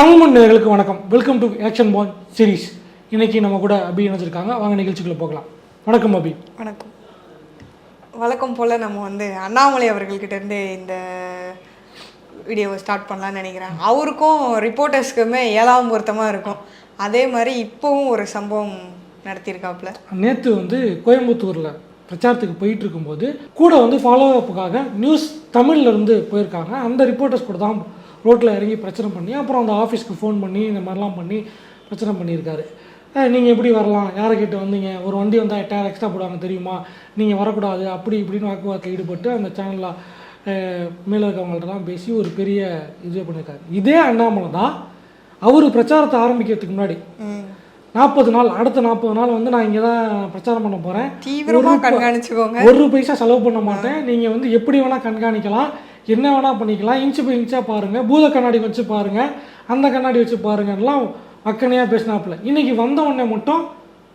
தமிழ் நேயர்களுக்கு வணக்கம். Welcome to action pan series இன்னைக்கு நம்ம கூட அபி இணைஞ்சிருக்காங்க. வாங்க நிகழ்ச்சிக்குள்ள போகலாம். வணக்கம் அபி. வணக்கம். வழக்கம் போல் நம்ம வந்து அண்ணாமலை அவர்கள்கிட்ட இருந்து இந்த வீடியோவை ஸ்டார்ட் பண்ணலாம்னு நினைக்கிறேன். அவருக்கும் ரிப்போர்ட்டர்ஸ்க்குமே ஏழாம் பொருத்தமாக இருக்கும். அதே மாதிரி இப்போவும் ஒரு சம்பவம் நடத்தியிருக்காப்புல. நேற்று வந்து கோயம்புத்தூரில் பிரச்சாரத்துக்கு போயிட்டு இருக்கும்போது கூட வந்து ஃபாலோ அப்புக்காக நியூஸ் தமிழ்ல இருந்து போயிருக்காங்க. அந்த ரிப்போர்ட்டர்ஸ் கூட தான் ரோட்டில் இறங்கி பிரச்சனை பண்ணி அப்புறம் அந்த ஆஃபீஸ்க்கு ஃபோன் பண்ணி இந்த மாதிரிலாம் பண்ணி பிரச்சனை பண்ணியிருக்காரு. நீங்கள் எப்படி வரலாம்? யாரை கிட்ட வந்தீங்க? ஒரு வண்டி வந்தால் எட்டாயிரம் எக்ஸ்ட்ரா போடுவாங்க தெரியுமா? நீங்கள் வரக்கூடாது. அப்படி இப்படின்னு வாக்குவாதத்தில் ஈடுபட்டு அந்த சேனலில் மேலே இருக்கவங்கள்ட்டலாம் பேசி ஒரு பெரிய இது பண்ணியிருக்காரு. இதே அண்ணாமலை தான் அவர் பிரச்சாரத்தை ஆரம்பிக்கிறதுக்கு முன்னாடி. நாற்பது நாள் அடுத்த நாற்பது நாள் வந்து நான் இங்கே தான் பிரச்சாரம் பண்ண போகிறேன் கண்காணிச்சுக்கோங்க. ஒரு பைசா செலவு பண்ண மாட்டேன். நீங்கள் வந்து எப்படி வேணால் கண்காணிக்கலாம். என்ன வேணால் பண்ணிக்கலாம். இன்ச்சு பை இன்ச்சாக பாருங்கள் பூத கண்ணாடி வச்சு பாருங்கள் அந்த கண்ணாடி வச்சு பாருங்கலாம் அக்கனையாக பேசினாப்புல. இன்னைக்கு வந்த உடனே மட்டும்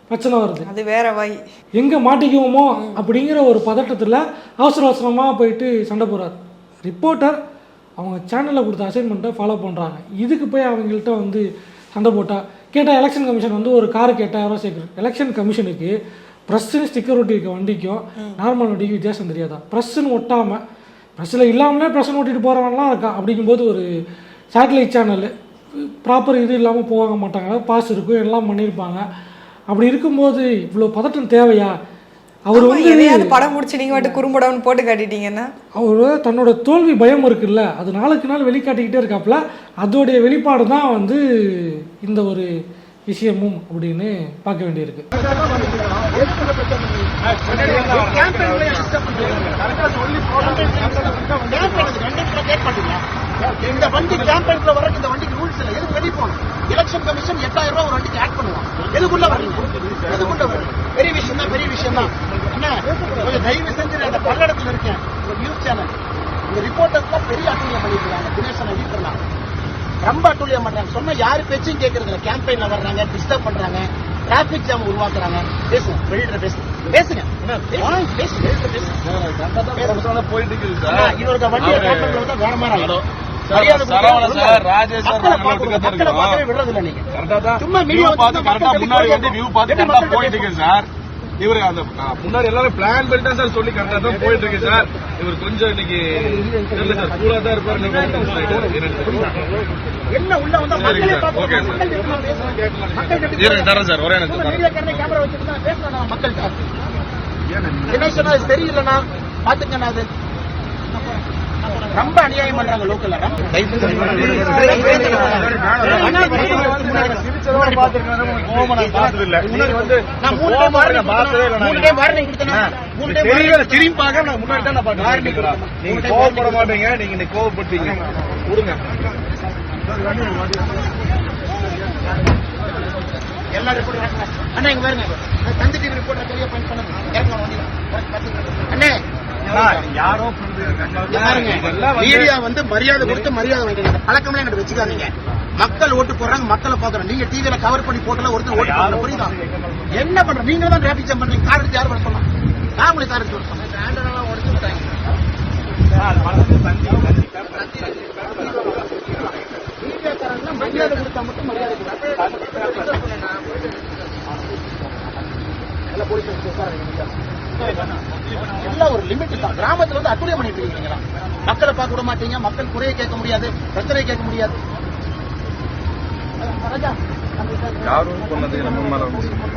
பிரச்சனை வருது. அது வேற வாய். எங்கே மாட்டிக்குவோமோ அப்படிங்கிற ஒரு பதட்டத்தில் அவசர அவசரமாக போயிட்டு சண்டை போகிறார் ரிப்போர்ட்டர் அவங்க சேனலில் கொடுத்த அசைன்மெண்ட்டை ஃபாலோ பண்ணுறாங்க இதுக்கு போய் அவங்கள்ட்ட வந்து சண்டை போட்டால் கேட்டால் எலெக்ஷன் கமிஷன் வந்து ஒரு காருக்கு எட்டாயிரம் சேர்க்குறது எலெக்ஷன் கமிஷனுக்கு ப்ரெஸ்ஸுன்னு ஸ்டிக்கர் ஒட்டியிருக்க வண்டிக்கும் நார்மல் வண்டிக்கும் வித்தியாசம் தெரியாதா? ப்ரெஸ்ஸுன்னு ஒட்டாமல் ப்ரெஸ்ஸில் இல்லாமலே ப்ரெஸ்ஸுன்னு ஓட்டிட்டு போகிறவன்லாம் இருக்கான் அப்படிங்கும்போது ஒரு சேட்டலைட் சேனல் ப்ராப்பர் இது இல்லாமல் போக மாட்டாங்க. பாஸ் இருக்கும் எல்லாம் பண்ணியிருப்பாங்க அப்படி இருக்கும்போது இவ்வளோ பதட்டம் தேவையா? அவர் வந்து படம் முடிச்சு நீங்க மட்டும் குறும்படம்னு போட்டு காட்டிட்டீங்கன்னா? அவர் தன்னோட தோல்வி பயம் இருக்குல்ல அது நாளுக்கு நாள் வெளிக்காட்டிக்கிட்டே இருக்காப்புல அதோடைய வெளிப்பாடு தான் வந்து இந்த ஒரு விஷயமும் அப்படின்னு பார்க்க வேண்டியிருக்கு இந்த வண்டி கேம்பெயின்ல வர இந்த வண்டிக்கு ரூல்ஸ் இல்ல எதுக்கு வெளிய போகணும் எலெக்ஷன் கமிஷன் எட்டாயிரம் ரூபாய் ஒரு வண்டிக்கு ஆட் பண்ணுவான் எதுக்குள்ள வரீங்க எதுக்குள்ள வரீங்க பெரிய விஷயம் தான் பெரிய விஷயம் தான் என்ன கொஞ்சம் தயவு செஞ்சு நான் அந்த பல்லடத்துல இருக்கேன் ஒரு நியூஸ் சேனல் இந்த ரிப்போர்ட்டர்ஸ்லாம் பெரிய அட்டூழியம் பண்ணிருக்காங்க தினேசன் வீட்டுலாம் பண்றாங்க சொன்னா யாரு பேச்சும் கேட்கறது இல்ல கேம்பெயின்ல வர்றாங்க டிஸ்டர்ப் பண்றாங்க. டிராபிக் ஜாம் உருவாக்குறாங்க. பேசுங்க. வெளியிட பேசுங்க. பேசுங்க. இவருக்கு வண்டியை வேற மாதிரி இவரு அந்த முன்னாடி எல்லாரும் பிளான் பண்ணி தான் சார் சொல்லி கரெக்டா தான் போயிட்டு இருக்கு சார். இவர் கொஞ்சம் இன்னைக்கு தெரியல சார் கூலா தான் இருப்பாரு தரேன் சார், ஒரே மக்கள்கிட்ட. தெரியலண்ணா பாத்துக்கண்ணா அது. ரொம்ப அநியாயம் பண்றாங்க லோக்கல்ல நான் திரும்பி பார்க்க நான் முன்னாடி தான் நீங்க கோவப்பட மாட்டீங்க நீங்க கோவப்பட்டீங்க கொடுங்க அண்ணா இங்க பாருங்க. தந்தி டிவி ரிப்போர்ட் பெரிய பண்ணுங்க யாரோ மீடியா வந்து மரியாதை கொடுத்து மரியாதை வாங்கிக்கணும் பழக்கமே எங்கிட்ட வச்சுக்காதீங்க. மக்கள் ஓட்டு போடுறாங்க மக்களை பாக்குறோம் நீங்க டிவில கவர் பண்ணி போட்டல ஒருத்தர் ஓட்டு போடல புரியுதா? என்ன பண்ற? நீங்க தான் டிராபிக் ஜாம் பண்றீங்க. கார் எடுத்து யார் வர சொல்லலாம்? நான் உங்களுக்கு கார் எடுத்து சொன்னேன் உடச்சு விட்டாங்க மரியாதை கொடுத்தா மட்டும் மரியாதை எல்லாம் ஒரு லிமிட் தான். கிராமத்துல வந்து அட்டுழியம் பண்ணிட்டு இருக்கீங்களா? மக்களை பார்க்க விட மாட்டீங்க மக்கள் குறைய கேட்க முடியாது பிரச்சனை கேட்க முடியாது. ராஜா, யாரும் சொன்னது நம்ம மேல வந்து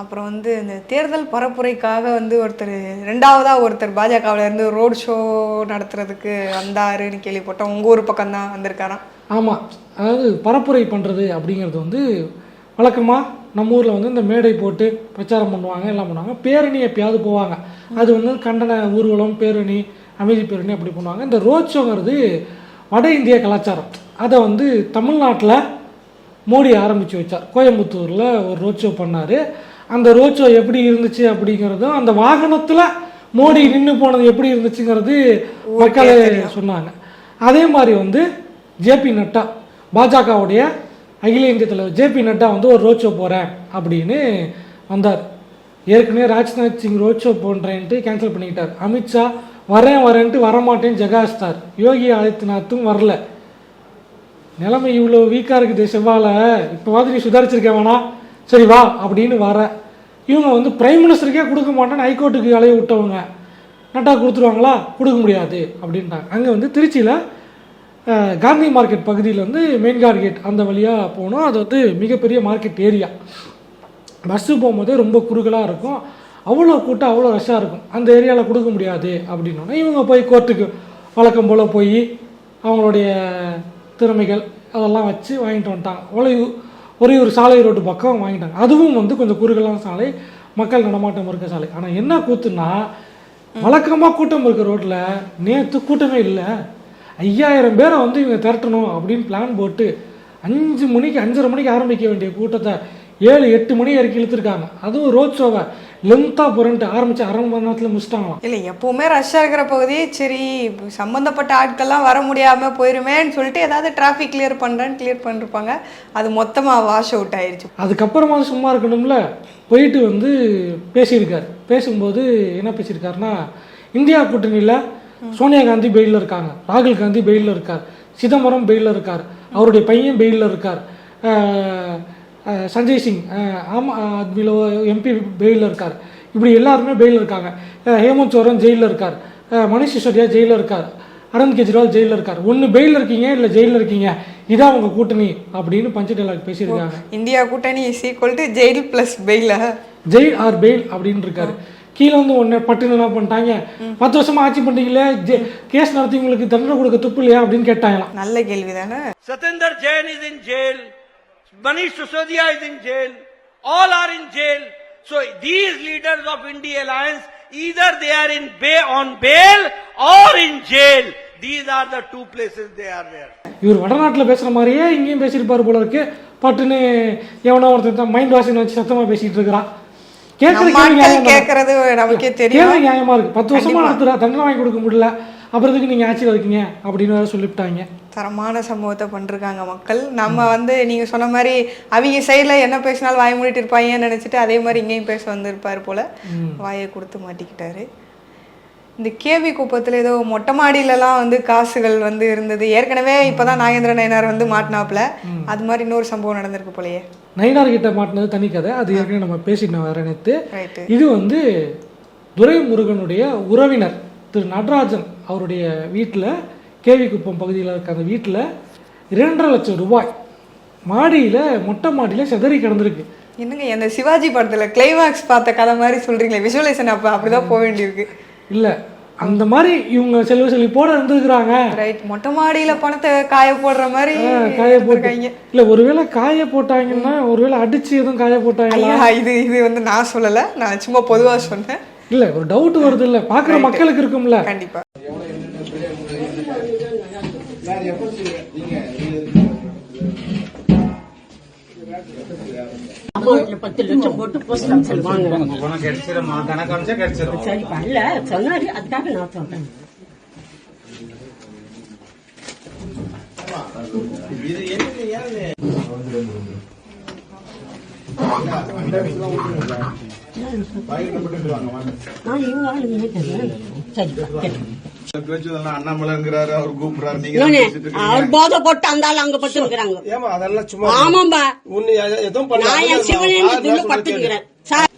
அப்புறம் வந்து இந்த தேர்தல் பரப்புரைக்காக வந்து ஒருத்தர் ரெண்டாவதா ஒருத்தர் பாஜகவுல இருந்து ரோட் ஷோ நடத்துறதுக்கு வந்தாருன்னு கேள்விப்பட்டோம். உங்க ஊர் பக்கம் தான் வந்திருக்காராம். ஆமாம் அதாவது பரப்புரை பண்ணுறது அப்படிங்கிறது வந்து வழக்கமாக நம்ம ஊரில் வந்து இந்த மேடை போட்டு பிரச்சாரம் பண்ணுவாங்க எல்லாம் பண்ணுவாங்க. பேரணி எப்பயாவது போவாங்க. அது வந்து கண்டன ஊர்வலம் பேரணி அமைதி பேரணி அப்படி பண்ணுவாங்க. இந்த ரோட் ஷோங்கிறது வட இந்திய கலாச்சாரம். அதை வந்து தமிழ்நாட்டில் மோடி ஆரம்பித்து வச்சார். கோயம்புத்தூரில் ஒரு ரோட் ஷோ பண்ணார். அந்த ரோட் ஷோ எப்படி இருந்துச்சு அப்படிங்கிறதும் அந்த வாகனத்தில் மோடி நின்று போனது எப்படி இருந்துச்சுங்கிறது மக்களே சொன்னாங்க. அதே மாதிரி வந்து ஜேபி நட்டா பாஜகவுடைய அகில இந்திய தலைவர் ஜேபி நட்டா வந்து ஒரு ரோட் ஷோ போகிறேன் அப்படின்னு வந்தார். ஏற்கனவே ராஜ்நாத் சிங் ரோட் ஷோ போன்றேன்ட்டு கேன்சல் பண்ணிக்கிட்டார். அமித்ஷா வரேன் வரேன்ட்டு வரமாட்டேன்னு ஜெகாஸ்தார் யோகி ஆதித்யநாத்தும் வரல. நிலைமை இவ்வளோ வீக்காக இருக்குது செவ்வாழை இப்போ நீ சுதாரிச்சிருக்க வேணாம். சரி வா அப்படின்னு வர. இவங்க வந்து பிரைம் மினிஸ்டருக்கே கொடுக்க மாட்டேன்னு ஹைகோர்ட்டுக்கு அலைய விட்டவங்க. நட்டா கொடுத்துருவாங்களா? கொடுக்க முடியாது அப்படின்ட்டாங்க. அங்கே வந்து திருச்சியில் காந்தி மார்க்கெட் பகுதியில் வந்து மெயின் கேட் அந்த வழியாக போனோம். அது வந்து மிகப்பெரிய மார்க்கெட் ஏரியா. பஸ்ஸு போகும்போதே ரொம்ப குறுகலாக இருக்கும். அவ்வளோ கூட்டம் அவ்வளோ ரஷ்ஷாக இருக்கும். அந்த ஏரியாவில் கொடுக்க முடியாது அப்படின்னோடனே இவங்க போய் கோர்ட்டுக்கு வழக்கம் போல் போய் அவங்களுடைய திறமைகள் அதெல்லாம் வச்சு வாங்கிட்டு வந்துட்டாங்க. ஒரே ஒரே ஒரு சாலை ரோட்டு பக்கம் வாங்கிட்டாங்க. அதுவும் வந்து கொஞ்சம் குறுகலான சாலை மக்கள் நடமாட்டம் இருக்க சாலை. ஆனால் என்ன கூத்துன்னா வழக்கமாக கூட்டம் இருக்க ரோட்டில் நேற்று கூட்டமே இல்லை. ஐயாயிரம் பேரை வந்து இவங்க திரட்டணும் அப்படின்னு பிளான் போட்டு அஞ்சு மணிக்கு அஞ்சரை மணிக்கு ஆரம்பிக்க வேண்டிய கூட்டத்தை ஏழு எட்டு மணி வரைக்கும் இழுத்துருக்காங்க. அதுவும் ரோட் ஷோவை லென்த்தாக போகிறன்ட்டு ஆரம்பித்து அரை மணி நேரத்தில் முடிச்சிட்டாங்களாம். இல்லை எப்பவுமே ரஷ்ஷாக இருக்கிற பகுதி சரி சம்மந்தப்பட்ட ஆட்கள்லாம் வர முடியாமல் போயிருமேன்னு சொல்லிட்டு ஏதாவது டிராஃபிக் கிளியர் பண்ணுறேன்னு கிளியர் பண்ணிருப்பாங்க. அது மொத்தமாக வாஷ் அவுட் ஆயிருச்சு. அதுக்கப்புறமா சும்மா இருக்கணும்ல? போயிட்டு வந்து பேசியிருக்காரு. பேசும்போது என்ன பேசியிருக்காருன்னா இந்தியா கூட்டணியில் சோனியா காந்தி பெயிலில் இருக்காங்க. ராகுல் காந்தி பெயிலில் இருக்கார். சிதம்பரம் பெயிலில் இருக்கார். அவருடைய பையன் பெயிலில் இருக்கார். சஞ்சய் சிங் ஆம் ஆத்மியில் எம்பி பெயிலில் இருக்கார். இப்படி எல்லாருமே பெயிலில் இருக்காங்க. ஹேமந்த் சோரன் ஜெயிலில் இருக்கார். மணிஷ் சிசோடியா ஜெயிலில் இருக்கார். அரவிந்த் கெஜ்ரிவால் ஜெயிலில் இருக்கார். ஒன்று பெயிலில் இருக்கீங்க இல்லை ஜெயிலில் இருக்கீங்க? இதான் உங்கள் கூட்டணி அப்படின்னு பஞ்ச டைலாக் பேசியிருக்காங்க. இந்தியா கூட்டணி is equal to jail plus bail jail or bail அப்படின்னு இருக்காரு கீழே வந்து ஒன்று பட்டுன்னு என்ன பண்ணிட்டாங்க பத்து வருஷமா ஆட்சி பண்ணீங்களே ஜெ- கேஸ் நடத்தி உங்களுக்கு தண்டனை கொடுக்க துப்பு இல்லையா அப்படின்னு கேட்டாங்களாம் நல்ல கேள்வி தானே Satinder Jain is in jail. Manish Sisodia is in jail. All are in jail. So these leaders of India Alliance, either they are in bay on bail or in jail. These are the two places they are there. இவர் வடநாட்டில் பேசுற மாதிரியே இங்கேயும் பேசியிருப்பாரு போல இருக்கு பட்டுன்னு எவனோ ஒருத்தன் மைண்ட் வாஷிங் வச்சு சத்தமா பேசிட்டு இருக்கிறான் கேட்கறது நமக்கே தெரியும். நியாயமா இருக்கு. பத்து வருஷமா நடத்துறா தண்டனை வாங்கி கொடுக்க முடியல. அப்புறம் எதுக்கு நீங்க ஆட்சியில் இருக்கீங்க அப்படின்னு வேற சொல்லிவிட்டாங்க. தரமான சம்பவத்தை பண்ணிருக்காங்க மக்கள். நம்ம வந்து நீங்க சொன்ன மாதிரி அவங்க சைடில் என்ன பேசினாலும் வாய மூடிட்டு இருப்பாங்கன்னு நினைச்சிட்டு அதே மாதிரி இங்கேயும் பேச வந்திருப்பாரு போல. வாயை கொடுத்து மாட்டிக்கிட்டாரு. இந்த கேவி குப்பத்தில் ஏதோ மொட்டை மாடியிலலாம் வந்து காசுகள் வந்து இருந்தது. ஏற்கனவே இப்பதான் நாகேந்திர நயனார் வந்து மாட்டினாப்புல. அது மாதிரி இன்னொரு சம்பவம் நடந்திருக்கு போலயே. நயினார் கிட்ட மாட்டினது தனி கதை. அது ஏற்கனவே நம்ம பேசிட்டோம் வேற நேற்று இது வந்து துரைமுருகனுடைய உறவினர் திரு நடராஜன் அவருடைய வீட்டில் கேவிக்குப்பம் பகுதியில் இருக்க அந்த வீட்டில் இரண்டரை லட்சம் ரூபாய் மாடியில் மொட்டை மாடியில் சிதறி கிடந்திருக்கு. என்னங்க அந்த சிவாஜி படத்துல கிளைமாக்ஸ் பார்த்த கதை மாதிரி சொல்றீங்களே. விஷுவலைசன் அப்ப அப்படிதான் போக வேண்டியிருக்கு. இல்லை. அந்த மாதிரி இவங்க செல்வ செழிப்போட இருந்திருக்கிறாங்க. ரைட் மொட்டை மாடியில பணத்தை காய போடுற மாதிரி காய போட்டு. இருந்திருக்காங்க. இல்லை ஒருவேளை காய போட்டாங்கன்னா ஒருவேளை அடிச்சு எதுவும் காய போட்டாங்களா? ஐயா இது இது வந்து நான் சொல்லல. நான் சும்மா பொதுவா சொன்னேன். இல்லை ஒரு டவுட் வருது இல்லை. பார்க்குற மக்களுக்கு இருக்கும்ல. கண்டிப்பா. அமௌண்ட்ல பத்து லட்சம் போட்டு போஸ்ட் ஆஃபீஸில் வாங்குறேன் பணம் கிடைச்சிருமா கணக்கு காமிச்சா கிடைச்சிரும் சரிப்பா இல்ல சொன்னாரு. அதுக்காக நான் சொல்றேன். இவங்க ஆளுங்க நினைக்கிறேன். அண்ணாமலைங்கிறாரு அவர் கூப்பிடுறாரு. நீங்க இவனே, அவர் போதை போட்டு அந்த அங்க பட்டு இருக்கிறாங்க ஏமா அதெல்லாம் சும்மா ஆமாம்பா. உன்னை எ- எதுவும் நான் என் பட்டுக்கிறேன் சார்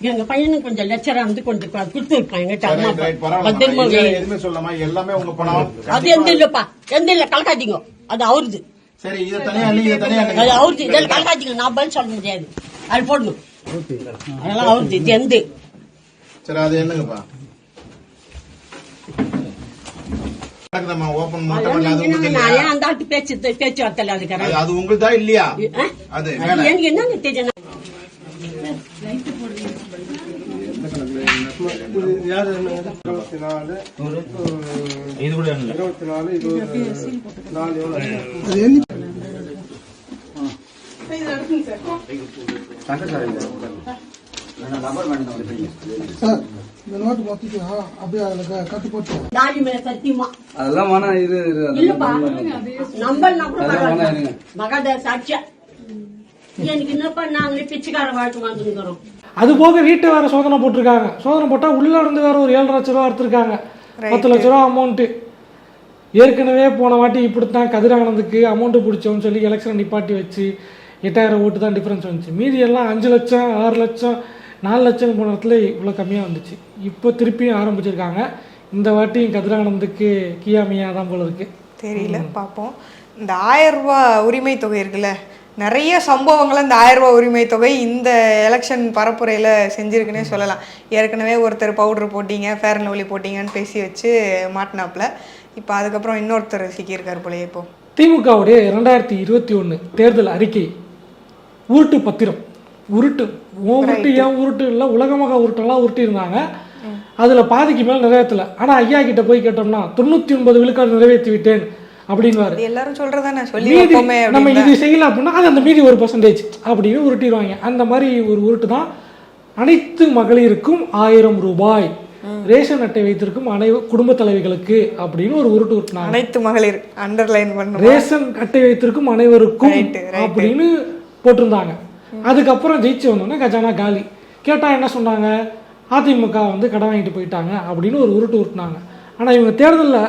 எங்க பையனுக்கு கொஞ்சம் லெக்சரா வந்து கொஞ்சம் கொடுத்து எங்கிட்ட. எதுவுமே சொல்லாம? எல்லாமே உங்க பணம். அது எந்த இல்லப்பா? எந்த இல்ல கலக்காதீங்க. அது அவருது. சரி இதை தனியா அள்ளி இதை தனியா அள்ளி. அது அவருது. இதில் கலக்காதீங்க. நான் பதில் சொல்ல முடியாது. அது போடணும் அதெல்லாம் அவருது. இது எந்த? சரி அது என்னங்கப்பா நம்ம ஓபன் மொட்டை மாடல அது உங்களுக்கு நான் இல்லையா? ஏன் அந்த ஆட்டு பேச்சு பேச்சுவார்த்தையில இருக்கிறேன் அது- அது உங்களுதா இல்லையா? அது எனக்கு என்னன்னு தெரியும்? யாரு இருபத்தி நாலு இது கூட இல்ல இருபத்தி நாலு எவ்வளவு தாடி அதெல்லாம் சாட்சியா. எனக்கு என்னப்பா நாங்களே பிச்சைக்கார வாழ்க்கை வந்துருக்கிறோம் அது போக வீட்டை வேற சோதனை போட்டிருக்காங்க. சோதனை போட்டால் உள்ள இருந்து வேற ஒரு ஏழு லட்ச ரூபா எடுத்திருக்காங்க. பத்து லட்ச ரூபா அமௌண்ட்டு ஏற்கனவே போன வாட்டி இப்படித்தான் கதிரானந்துக்கு அமௌண்ட்டு பிடிச்சோன்னு சொல்லி எலெக்ஷனை நிப்பாட்டி வச்சு எட்டாயிரம் ஓட்டு தான் டிஃப்ரென்ஸ் வந்துச்சு. மீதி எல்லாம் அஞ்சு லட்சம் ஆறு லட்சம் நாலு லட்சம் போன இடத்துல இவ்வளோ கம்மியாக வந்துச்சு. இப்போ திருப்பியும் ஆரம்பிச்சிருக்காங்க. இந்த வாட்டியும் கதிரானந்துக்கு கியாமியா தான் போல இருக்கு. தெரியல பார்ப்போம் இந்த ஆயிரம் ரூபாய் உரிமை தொகை இருக்குல்ல நிறைய சம்பவங்களை இந்த ஆயிரம் ரூபாய் உரிமை தொகை இந்த எலெக்ஷன் பரப்புரையில் செஞ்சிருக்குன்னே சொல்லலாம். ஏற்கனவே ஒருத்தர் பவுடர் போட்டீங்க ஃபேர் அண்ட் லவ்லி போட்டீங்கன்னு பேசி வச்சு மாட்டினாப்புல. இப்போ அதுக்கப்புறம் இன்னொருத்தர் சிக்கியிருக்காரு போலயே இப்போ. திமுகவுடைய இரண்டாயிரத்தி இருபத்தி ஒன்று தேர்தல் அறிக்கை உருட்டு பத்திரம். உருட்டு. உன் உருட்டு ஏன் உருட்டு இல்லை உலகமாக உருட்டெல்லாம் உருட்டி இருந்தாங்க அதில் பாதிக்கு மேல் நிறைவேற்றல. ஆனால் ஐயா கிட்ட போய் கேட்டோம்னா தொண்ணூற்றி ஒன்பது விழுக்காடு நிறைவேற்றி விட்டேன் அப்படின்வாரு இது எல்லாரும் சொல்றதானே? சொல்லி நம்ம அப்படின்னு இது செய்யல அப்படின்னா அது அந்த மீதி ஒரு பர்சன்டேஜ் அப்படின்னு உருட்டிடுவாங்க. அந்த மாதிரி ஒரு உருட்டு தான் அனைத்து மகளிருக்கும் ஆயிரம் ரூபாய். ரேஷன் அட்டை வைத்திருக்கும் அனை குடும்ப தலைவிகளுக்கு அப்படின்னு ஒரு உருட்டு உருட்டினாங்க. அனைத்து மகளிர் அண்டர்லைன் பண்ணுறோம் ரேஷன் அட்டை வைத்திருக்கும் அனைவருக்கும். அப்படின்னு போட்டிருந்தாங்க. அதுக்கப்புறம் ஜெயிச்சு வந்தோடனே கஜானா காலி. கேட்டால் என்ன சொன்னாங்க? அதிமுக வந்து கடன் வாங்கிட்டு போயிட்டாங்க அப்படின்னு ஒரு உருட்டு உருட்டினாங்க. ஆனால் இவங்க தேர்தலில்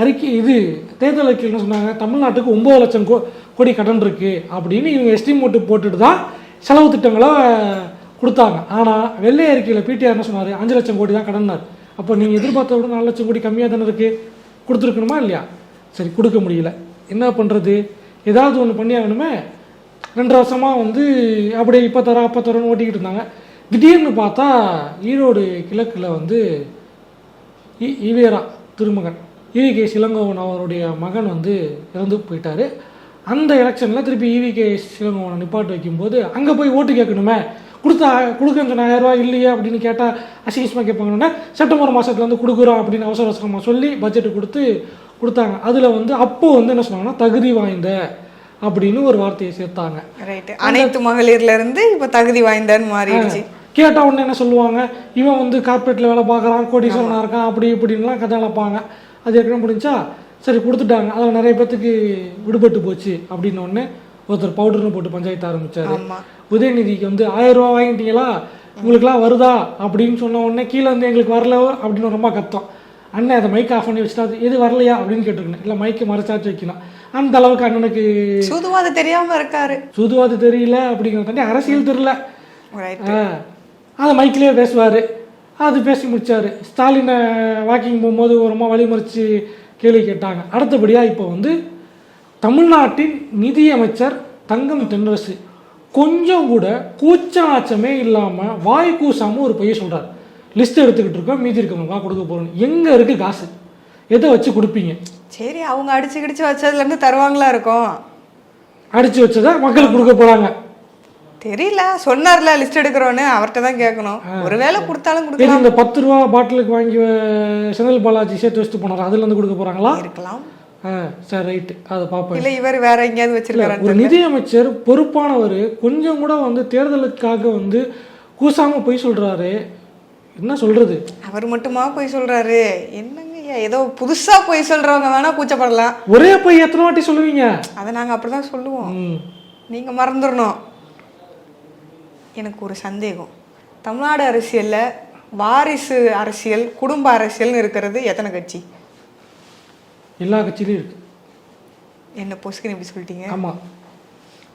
அறிக்கை இது தேர்தல் அறிக்கையில் என்ன சொன்னாங்க? தமிழ்நாட்டுக்கு ஒம்பது லட்சம் கோ கோடி கடன் இருக்குது அப்படின்னு இவங்க எஸ்டிமேட்டு போட்டுட்டு தான் செலவு திட்டங்களை கொடுத்தாங்க. ஆனால் வெள்ளை அறிக்கையில் பிடிஆர் என்ன சொன்னார்? அஞ்சு லட்சம் கோடி தான் கடன்னார். அப்போ நீங்கள் எதிர்பார்த்த விட நாலு லட்சம் கோடி கம்மியாக தானே இருக்குது கொடுத்துருக்கணுமா இல்லையா? சரி கொடுக்க முடியல. என்ன பண்ணுறது ஏதாவது ஒன்று பண்ணி ஆகணுமே ரெண்டு வருஷமாக வந்து அப்படியே இப்போ தரோம் அப்போ தரோன்னு ஓட்டிக்கிட்டு இருந்தாங்க. திடீர்னு பார்த்தா ஈரோடு கிழக்கில் வந்து இ- ஈவேரா திருமகன். ஈவிகே சிலங்கோவன் அவருடைய மகன் வந்து இறந்து போயிட்டாரு. அந்த எலெக்ஷனில் திருப்பி ஈவிகே சிலங்கோவனை நிப்பாட்டு வைக்கும்போது அங்கே போய் ஓட்டு கேட்கணுமே. கொடுத்தா கொடுக்கன்னு சொன்ன இல்லையே அப்படின்னு கேட்டால் அசிங்கமாக கேட்பாங்கன்னா செப்டம்பர் மாதத்துல வந்து கொடுக்குறோம் அப்படின்னு அவசர அவசரமாக சொல்லி பட்ஜெட்டு கொடுத்து கொடுத்தாங்க. அதில் வந்து அப்போது வந்து என்ன சொன்னாங்கன்னா தகுதி வாய்ந்த அப்படின்னு ஒரு வார்த்தையை சேர்த்தாங்க. ரைட் அனைத்து மகளிர்ல இருந்து இப்போ தகுதி வாய்ந்தன்னு மாறிடுச்சு. கேட்ட உடனே என்ன சொல்லுவாங்க? இவன் வந்து கார்பரேட்ல வேலை பார்க்குறான் கோடீஸ்வரனா இருக்கான் அப்படி இப்படின்லாம் கதை அளப்பாங்க அது ஏற்கனவே முடிஞ்சா சரி கொடுத்துட்டாங்க. அதில் நிறைய பேத்துக்கு விடுபட்டு போச்சு அப்படின்ன உடனே ஒருத்தர் பவுடர்னு போட்டு பஞ்சாயத்து ஆரம்பிச்சாரு. ஆமா. உதயநிதிக்கு வந்து ஆயிரம் ரூபா வாங்கிட்டீங்களா? உங்களுக்குலாம் வருதா? அப்படின்னு சொன்ன உடனே கீழே வந்து எங்களுக்கு வரல அப்படின்னு ரொம்ப கத்தம். அண்ணன் அதை மைக் ஆஃப் பண்ணி வச்சுட்டா எது வரலையா? அப்படின்னு கேட்டிருக்கேன். இல்லை மைக்கை மறைச்சாச்சு வைக்கணும். அந்த அளவுக்கு அண்ணனுக்கு சூதுவாது தெரியாம இருக்காரு. சுதுவாது தெரியல அப்படிங்கிறதாண்டி அரசியல் தெரியல. அது மைக்கிலே பேசுவார். அது பேசி முடிச்சாரு. ஸ்டாலினை வாக்கிங் போகும்போது ஓரமாக வழிமறிச்சு கேள்வி கேட்டாங்க. அடுத்தபடியாக இப்போ வந்து தமிழ்நாட்டின் நிதியமைச்சர் தங்கம் தென்னரசு கொஞ்சம் கூட கூச்ச நாச்சமே இல்லாமல் வாய் கூசாமல் ஒரு பையன் சொல்கிறார் லிஸ்ட் எடுத்துக்கிட்டு இருக்கோம் மீதி இருக்கவங்க கொடுக்க போகிறோம் எங்கே இருக்குது காசு? எதை வச்சு கொடுப்பீங்க? சரி அவங்க அடிச்சு கிடிச்சு வச்சதுல இருந்து தருவாங்களா இருக்கும்? அடித்து வச்சதை மக்களுக்கு கொடுக்க போகிறாங்க தெரியல சொன்னார்ல லிஸ்ட் எடுக்கிறோன்னு அவர்கிட்ட தான் கேட்கணும். ஒருவேளை கொடுத்தாலும் கொடுக்கலாம். இந்த பத்து ரூபா பாட்டிலுக்கு வாங்கி செந்தில் பாலாஜி சேர்த்து வச்சுட்டு போனார்? அதுலேருந்து கொடுக்க போகிறாங்களா இருக்கலாம். ஆ சரி ரைட்டு அதை பார்ப்பேன் இல்ல இவர் வேற எங்கேயாவது வச்சிருக்காரு ஒரு நிதியமைச்சர் பொறுப்பானவர் கொஞ்சம் கூட வந்து தேர்தலுக்காக வந்து கூசாம போய் சொல்றாரு. என்ன சொல்றது? அவர் மட்டுமா போய் சொல்றாரு? என்னங்க? ஏதோ புதுசா போய் சொல்றவங்க வேணா கூச்சப்படலாம். ஒரே போய் எத்தனை வாட்டி சொல்லுவீங்க? அதை நாங்க அப்படிதான் சொல்லுவோம். நீங்க மறந்துடணும். எனக்கு ஒரு சந்தேகம். தமிழ்நாடு அரசியல்ல வாரிசு அரசியல் குடும்ப அரசியல்னு இருக்கிறது எத்தனை கட்சி? எல்லா கட்சியிலும் இருக்கு. என்ன பொசுக்குன்னு இப்படி சொல்லிட்டீங்க? ஆமா.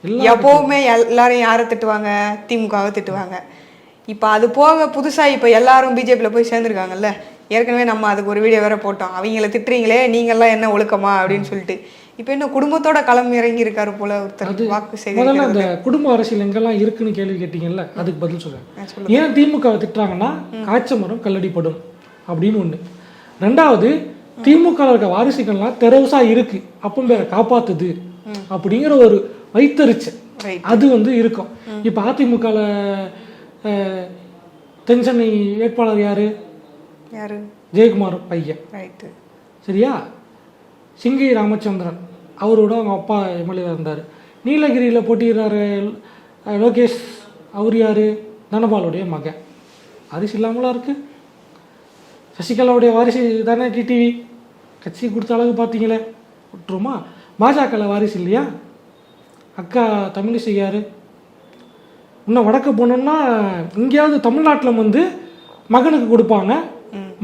எப்பவுமே எல்லாரும் யாரை திட்டுவாங்க? திமுகவை திட்டுவாங்க. இப்போ அது போக புதுசா இப்போ எல்லாரும் பிஜேபியில் போய் சேர்ந்துருக்காங்கல்ல? ஏற்கனவே நம்ம அதுக்கு ஒரு வீடியோ வேற போட்டோம். அவங்கள திட்டுறீங்களே நீங்கெல்லாம் என்ன ஒழுக்கமா அப்படின்னு சொல்லிட்டு. இப்போ என்ன குடும்பத்தோட களம் இறங்கி இருக்காரு போல ஒருத்தர் வாக்கு முதல்ல அந்த குடும்ப அரசியல் எங்கெல்லாம் இருக்குன்னு கேள்வி கேட்டீங்கல்ல அதுக்கு பதில் சொல்றேன். ஏன் திமுகவை திட்டுறாங்கன்னா காய்ச்ச மரம் கல்லடிப்படும் அப்படின்னு ஒண்ணு. ரெண்டாவது திமுக இருக்க வாரிசுகள்லாம் தெரவுசா இருக்கு. அப்பம் பேரை காப்பாத்துது அப்படிங்கிற ஒரு வைத்தறிச்சல். அது வந்து இருக்கும். இப்போ அதிமுகல தென் சென்னை வேட்பாளர் யாரு? யாரு? ஜெயக்குமார் பையன். ரைட்டு சரியா? சிங்கி ராமச்சந்திரன். அவரோட அவங்க அப்பா எம்எல்ஏ இருந்தார். நீலகிரியில் போட்டிடுறாரு அஹ், லோகேஷ். அவர் யார்? தனபாலுடைய மகன். வாரிசு இல்லாமலாம் இருக்கு? சசிகலாவுடைய வாரிசு தானே டிடிவி? கட்சி கொடுத்த அளவு பார்த்தீங்களே விட்டுருமா? பாஜகவில் வாரிசு இல்லையா? அக்கா தமிழிசை யார்? இன்னும் வடக்கு போனோம்னா எங்கேயாவது தமிழ்நாட்டில் வந்து மகனுக்கு கொடுப்பாங்க.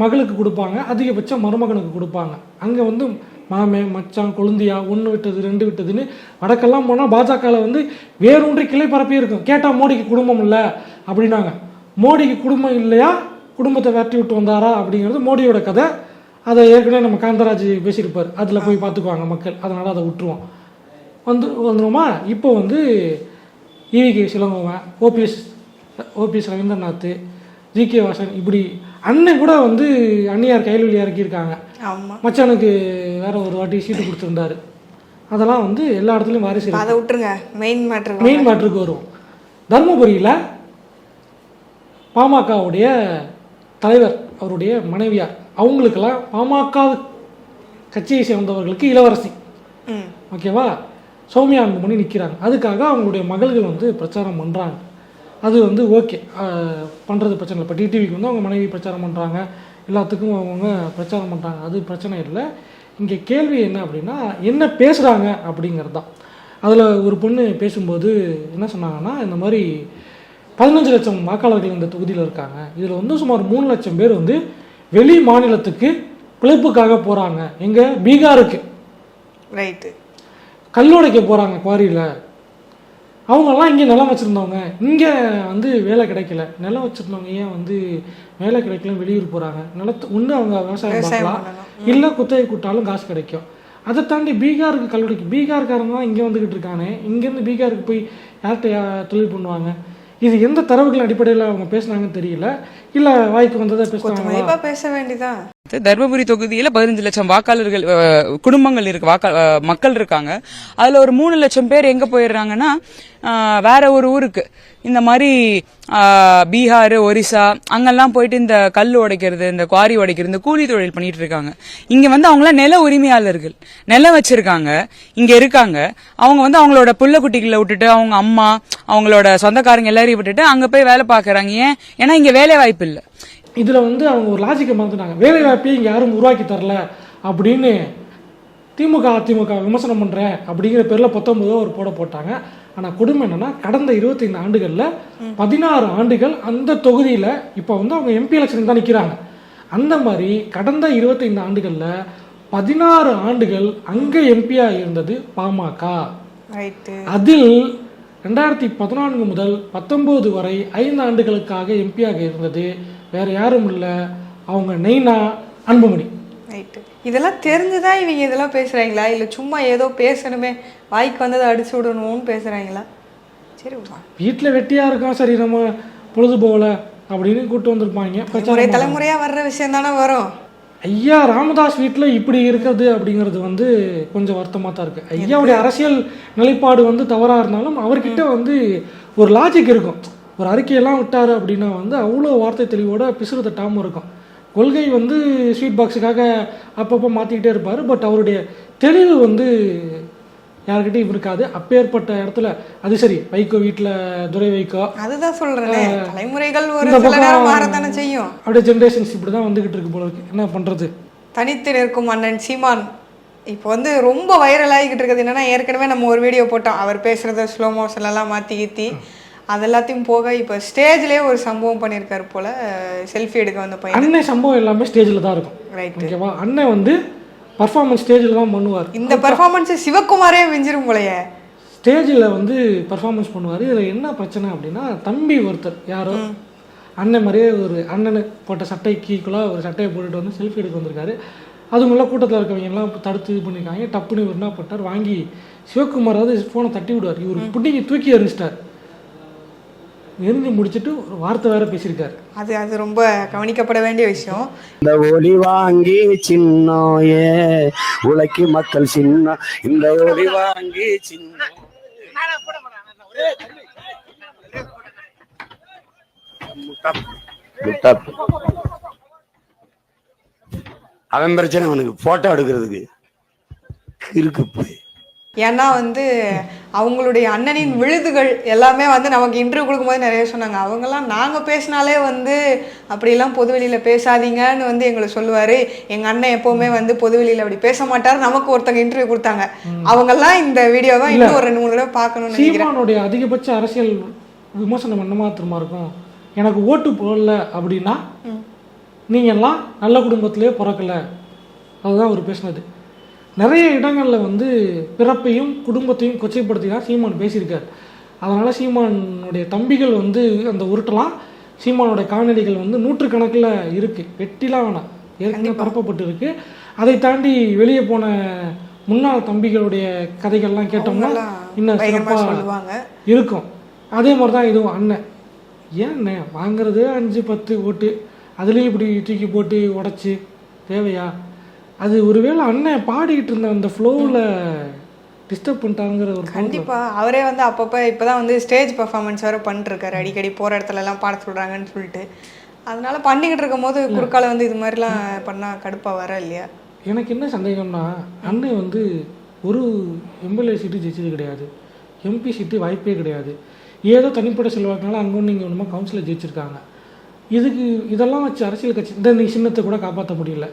மகளுக்கு கொடுப்பாங்க அதிகபட்சம் மருமகனுக்கு கொடுப்பாங்க. அங்கே வந்து மாமே மச்சான் கொழுந்தியா ஒன்று விட்டது ரெண்டு விட்டதுன்னு வடக்கெல்லாம் போனால் பாஜகவில் வந்து வேரூன்றி கிளை பரப்பி இருக்கும். கேட்டால் மோடிக்கு குடும்பம் இல்லை அப்படின்னாங்க. மோடிக்கு குடும்பம் இல்லையா? குடும்பத்தை விரட்டி விட்டு வந்தாரா அப்படிங்கிறது மோடியோட கதை. அதை ஏற்கனவே நம்ம காந்தராஜ் பேசியிருப்பார். அதில் போய் பார்த்துக்குவாங்க மக்கள். அதனால் அதை விட்டுருவோம். வந்து வந்துருமா இப்போ வந்து EVK சிலம்பவன் OPS OPS Ravindranath G K Vasan இப்படி அண்ணன் கூட வந்து அந்நியார் கையில் இறக்கியிருக்காங்க. ஆமா. மச்சானுக்கு வேற ஒரு வாட்டி சீட்டு கொடுத்துருந்தாரு. அதெல்லாம் வந்து எல்லா இடத்துலையும் வாரிசு. அதை விட்டுருங்க. மெயின் மேட்ரு மெயின் மேட்ருக்கு வருவோம் தருமபுரியில் பாமகவுடைய தலைவர் அவருடைய மனைவியார் அவங்களுக்கெல்லாம் பாமக கட்சியை சேர்ந்தவர்களுக்கு இளவரசி. ஓகேவா? சௌமியா அன்புமணி நிற்கிறாங்க அதுக்காக அவங்களுடைய மகள்கள் வந்து பிரச்சாரம் பண்ணுறாங்க அது வந்து ஓகே. பண்ணுறது பிரச்சனை இல்லை. இப்போ டிடிவிக்கு வந்து அவங்க மனைவி பிரச்சாரம் பண்ணுறாங்க எல்லாத்துக்கும் அவங்க பிரச்சாரம் பண்ணுறாங்க அது பிரச்சனை இல்லை. இங்கே கேள்வி என்ன அப்படின்னா என்ன பேசுகிறாங்க அப்படிங்கிறது தான் அதில் ஒரு பொண்ணு பேசும்போது என்ன சொன்னாங்கன்னா இந்த மாதிரி பதினஞ்சு லட்சம் வாக்காளர்கள் இந்த தொகுதியில் இருக்காங்க. இதில் வந்து சுமார் மூணு லட்சம் பேர் வந்து வெளி மாநிலத்துக்கு பிழைப்புக்காக போகிறாங்க எங்கே பீகாருக்கு. ரைட்டு கல்லுடைக்க போகிறாங்க குவாரியில் அவங்கெல்லாம் இங்கே நிலம் வச்சுருந்தவங்க. இங்கே வந்து வேலை கிடைக்கல. நிலம் வச்சுருந்தவங்க ஏன் வந்து வேலை கிடைக்கல வெளியூர் போகிறாங்க நிலத்து ஒன்று அவங்க விவசாயம் பார்க்கலாம். இல்லை குத்தகை கூட்டாலும் காசு கிடைக்கும். அதை தாண்டி பீகாருக்கு கல்லுடைக்கு பீகார்காரங்க தான் இங்கே வந்துக்கிட்டு இருக்கானே. இங்கேருந்து பீகாருக்கு போய் யார்கிட்ட தொழில் பண்ணுவாங்க? இது எந்த தரவுகள் அடிப்படையில் அவங்க பேசுனாங்கன்னு தெரியல. இல்லை வாய்க்கு வந்ததை மதிப்பா பேச வேண்டியதான் தர்மபுரி தொகுதியில் பதினஞ்சு லட்சம் வாக்காளர்கள் குடும்பங்கள் இருக்கு வாக்கா மக்கள் இருக்காங்க. அதில் ஒரு மூணு லட்சம் பேர் எங்கே போயிடுறாங்கன்னா வேற ஒரு ஊருக்கு. இந்த மாதிரி பீகார் ஒரிசா அங்கெல்லாம் போயிட்டு இந்த கல் உடைக்கிறது இந்த குவாரி உடைக்கிறது இந்த கூலி தொழில் பண்ணிட்டு இருக்காங்க. இங்கே வந்து அவங்களாம் நில உரிமையாளர்கள் நிலம் வச்சிருக்காங்க. இங்கே இருக்காங்க. அவங்க வந்து அவங்களோட புள்ள குட்டிகளை விட்டுட்டு அவங்க அம்மா அவங்களோட சொந்தக்காரங்க எல்லாரையும் விட்டுட்டு அங்கே போய் வேலை பார்க்குறாங்க. ஏன்? ஏன்னா இங்கே வேலை வாய்ப்பு இல்லை. இதில் வந்து அவங்க ஒரு லாஜிக்கை மறந்துட்டாங்க. வேலை வாய்ப்பையும் இங்கே யாரும் உருவாக்கி தரல அப்படின்னு திமுக அதிமுக விமர்சனம் பண்ணுறேன் அப்படிங்கிற பேரில் பத்தொன்பதோ ஒரு போட போட்டாங்க. ஆனால் கொடுமை என்னன்னா கடந்த இருபத்தைந்து ஆண்டுகளில் பதினாறு ஆண்டுகள் அந்த தொகுதியில் இப்போ வந்து அவங்க எம்பி எலெக்ஷனுக்கு தான் நிற்கிறாங்க அந்த மாதிரி கடந்த இருபத்தைந்து ஆண்டுகளில் பதினாறு ஆண்டுகள் அங்கே எம்பியாக இருந்தது பாமக. அதில் ரெண்டாயிரத்தி பதினான்கு முதல் பத்தொன்பது வரை ஐந்து ஆண்டுகளுக்காக எம்பியாக இருந்தது வேற யாரும் இல்லை. அவங்க நெய்னா அன்புமணி. ரைட்டு இதெல்லாம் தெரிஞ்சுதான் இவங்க இதெல்லாம் பேசுறாங்களா? இல்லை சும்மா ஏதோ பேசணுமே வாய்க்கு வந்ததை அடிச்சு விடணும்னு பேசுறாங்களா? சரி. வீட்டில் வெட்டியாக இருக்கோம் சரி நம்ம பொழுது போகல அப்படின்னு கூட்டு வந்திருப்பாங்க. முறை பிரச்சாரம் பண்ணாங்க. தலைமுறையா வர்ற விஷயம் தானே வரும். ஐயா ராமதாஸ் வீட்டில் இப்படி இருக்கிறது அப்படிங்கிறது வந்து கொஞ்சம் வருத்தமாக தான் இருக்குது ஐயாவுடைய அரசியல் நிலைப்பாடு வந்து தவறாக இருந்தாலும் அவர்கிட்ட வந்து ஒரு லாஜிக் இருக்கும். ஒரு அறிக்கையெல்லாம் விட்டார் அப்படின்னா வந்து அவ்வளோ வார்த்தை தெளிவோட பிசுறு தட்டாமல் இருக்கும். கொள்கை வந்து ஸ்வீட் பாக்ஸுக்காக அப்பப்போ மாற்றிக்கிட்டே இருப்பார். பட் அவருடைய தெளிவு வந்து யார்கிட்டயும் இருக்காது. அப்பேற்பட்ட இடத்துல அது சரி வைகோ வீட்டில் துரை வைகோ அதுதான் சொல்றேனே. தலைமுறைகள் ஒரு மாறத்தானே செய்யும். அப்படியே ஜென்ரேஷன்ஸ் இப்படி தான் வந்துக்கிட்டு இருக்கு போல இருக்கு. என்ன பண்ணுறது தனித்து நிற்கும் அண்ணன் சீமான். இப்போ வந்து ரொம்ப வைரல் ஆகிக்கிட்டு இருக்கிறது என்னன்னா ஏற்கனவே நம்ம ஒரு வீடியோ போட்டோம். அவர் பேசுறத ஸ்லோ மோஷன் எல்லாம் மாற்றி கீத்தி. அது எல்லாத்தையும் போக இப்போ ஸ்டேஜ்லேயே ஒரு சம்பவம் பண்ணியிருக்காரு போல செல்ஃபி எடுக்க வந்த பையன். அண்ணன் சம்பவம் எல்லாமே ஸ்டேஜில் தான் இருக்கும். ரைட் ஓகேவா? அண்ணன் வந்து பர்ஃபார்மன்ஸ் ஸ்டேஜில் தான் பண்ணுவார். இந்த பெர்ஃபார்மன்ஸ் சிவகுமாரே மிஞ்சிரும் போலயே. ஸ்டேஜில் வந்து பர்ஃபார்மன்ஸ் பண்ணுவார். இதில் என்ன பிரச்சனை அப்படின்னா தம்பி ஒருத்தர் யாரோ அண்ணன் மாதிரியே ஒரு அண்ணனுக்கு போட்ட சட்டைக்கு ஈக்குவலாக ஒரு சட்டையை போட்டுட்டு வந்து செல்ஃபி எடுக்க வந்திருக்காரு. அதுக்குள்ள கூட்டத்தில் இருக்கவங்க எல்லாம் தடுத்து இது பண்ணியிருக்காங்க டப்புன்னு இவர் என்ன போட்டார் வாங்கி சிவகுமார் வந்து ஃபோனை தட்டி விடுவார். இவர் பிடிங்கி தூக்கி எறிஞ்சிட்டார். எரிஞ்சு முடிச்சிட்டு ஒரு வார்த்தை வேற பேசியிருக்காரு. அது அது ரொம்ப கவனிக்கப்பட வேண்டிய விஷயம். இந்த ஒளி வாங்கி சின்னம் ஏ உழைக்கு மக்கள் சின்னம் இந்த ஒளி வாங்கி முட்டாப். அவன் பிரச்சனை அவனுக்கு போட்டோ எடுக்கிறதுக்கு. இருக்கு போய். ஏன்னா வந்து அவங்களுடைய அண்ணனின் விழுதுகள் எல்லாமே வந்து நமக்கு இன்டர்வியூ கொடுக்கும்போது நிறைய சொன்னாங்க. அவங்கெல்லாம் நாங்கள் பேசினாலே வந்து அப்படிலாம் பொதுவெளியில் பேசாதீங்கன்னு வந்து எங்களை சொல்லுவார். எங்கள் அண்ணன் எப்போவுமே வந்து பொதுவெளியில் அப்படி பேச மாட்டார். நமக்கு ஒருத்தங்க இன்டர்வியூ கொடுத்தாங்க. அவங்கெல்லாம் இந்த வீடியோ தான் இன்னும் ஒரு ரெண்டு மூணு தடவை பார்க்கணும்னு நினைக்கிறேன். அதிகபட்ச அரசியல் விமர்சனம் என்ன மாத்திரமா இருக்கும்? எனக்கு ஓட்டு போடல அப்படின்னா நீங்க எல்லாம் நல்ல குடும்பத்திலே பிறக்கல. அதுதான் அவர் பேசினது. நிறைய இடங்களில் வந்து பிறப்பையும் குடும்பத்தையும் கொச்சைப்படுத்தி தான் சீமான் பேசியிருக்கார். அதனால் சீமானுடைய தம்பிகள் வந்து அந்த உருட்டலாம். சீமானுடைய காணொலிகள் வந்து நூற்றுக்கணக்கில் இருக்குது வெட்டிலாம் வேணாம். ஏற்கனவே பரப்பப்பட்டு இருக்கு அதை தாண்டி வெளியே போன முன்னாள் தம்பிகளுடைய கதைகள்லாம் கேட்டோம்னா இன்னும் சிறப்பாக இருக்கும். அதே மாதிரி தான் இதுவும் அண்ணன். ஏன் அண்ணன்? வாங்குறது அஞ்சு பத்து ஓட்டு. அதுலேயும் இப்படி தூக்கி போட்டு உடச்சி தேவையா? அது ஒருவேளை அண்ணன் பாடிக்கிட்டு இருந்த அந்த ஃப்ளோவில் டிஸ்டர்ப் பண்ணிட்டாங்கிற ஒரு கண்டிப்பாக கண்டிப்பா. அவரே வந்து அப்பப்போ இப்பதான் வந்து ஸ்டேஜ் பெர்ஃபார்மன்ஸ் வேற பண்ணிட்டு இருக்காரு அடிக்கடி போற இடத்துல எல்லாம் பாட சொல்றாங்கன்னு சொல்லிட்டு. அதனால பண்ணிக்கிட்டு இருக்கும் போது குறுக்கால வந்து இது மாதிரிலாம் பண்ணா கடுப்பா வர இல்லையா? எனக்கு என்ன சந்தேகம்னா அண்ணன் வந்து ஒரு எம்எல்ஏ சீட்டு ஜெயிச்சது கிடையாது. எம்பி சீட்டு வாய்ப்பே கிடையாது. ஏதோ தனிப்பட்ட செல்வாக்குனால அங்கே ஒன்று இங்கே ஒன்றுமா கவுன்சிலர் ஜெயிச்சிருக்காங்க. இதுக்கு இதெல்லாம் வச்சு அரசியல் கட்சி இந்த சின்னத்தை கூட காப்பாற்ற முடியல.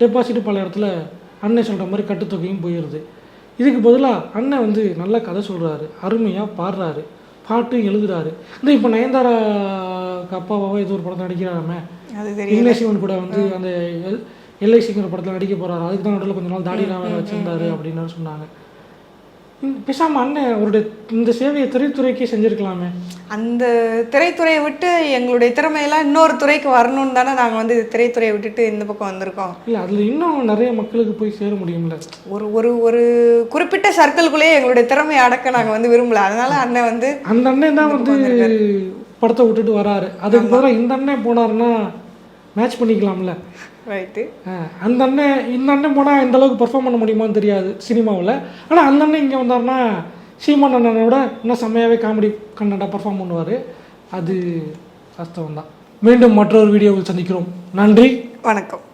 டெபாசிட் பல இடத்துல அண்ணன் சொல்கிற மாதிரி கட்டுத்தொகையும் போயிடுது இதுக்கு பதிலாக அண்ணன் வந்து நல்ல கதை சொல்கிறாரு அருமையாக பாடுறாரு பாட்டும் எழுதுறாரு. இந்த இப்போ நயன்தாரா அப்பாவாவோ ஏதோ ஒரு படத்தில் நடிக்கிறாராமே. இங்கிலீஷ் கூட வந்து அந்த எல் எல்ஐசிங்கிற படத்தில் நடிக்க போறாரு. அதுக்கு தான் நடுவில் கொஞ்ச நாள் தாடிலாம் வேற வச்சிருந்தாரு அப்படின்னு சொன்னாங்க. பேசாம அண்ணன் அவருடைய இந்த சேவையை திரைத்துறைக்கே செஞ்சிருக்கலாமே. அந்த திரைத்துறையை விட்டு எங்களுடைய திறமையெல்லாம் இன்னொரு துறைக்கு வரணும்னு தானே நாங்க வந்து திரைத்துறையை விட்டுட்டு இந்த பக்கம் வந்திருக்கோம். இல்லை அதில் இன்னும் நிறைய மக்களுக்கு போய் சேர முடியும்ல. ஒரு ஒரு ஒரு குறிப்பிட்ட சர்க்கிள்குள்ளேயே எங்களுடைய திறமையை அடக்க நாங்க வந்து விரும்பல. அதனால அண்ணன் வந்து அந்த அண்ணன் தான் வந்து படத்தை விட்டுட்டு வராரு. அதுக்கு பதிலாக இந்த அண்ணன் போனாருன்னா மேட்ச் பண்ணிக்கலாம்ல. ரைட்டு அந்த அண்ணன் இந்த அண்ணன் போனால் இந்த அளவுக்கு பெர்ஃபார்ம் பண்ண முடியுமான்னு தெரியாது சினிமாவில். ஆனால் அந்த அண்ணன் இங்கே வந்தாருன்னா சீமான் அண்ணனோட இன்னும் செம்மையாகவே காமெடி கண்டென்ட்டாக பெர்ஃபார்ம் பண்ணுவார். அது வாஸ்தவம் தான் மீண்டும் மற்றொரு வீடியோவில் சந்திக்கிறோம். நன்றி. வணக்கம்.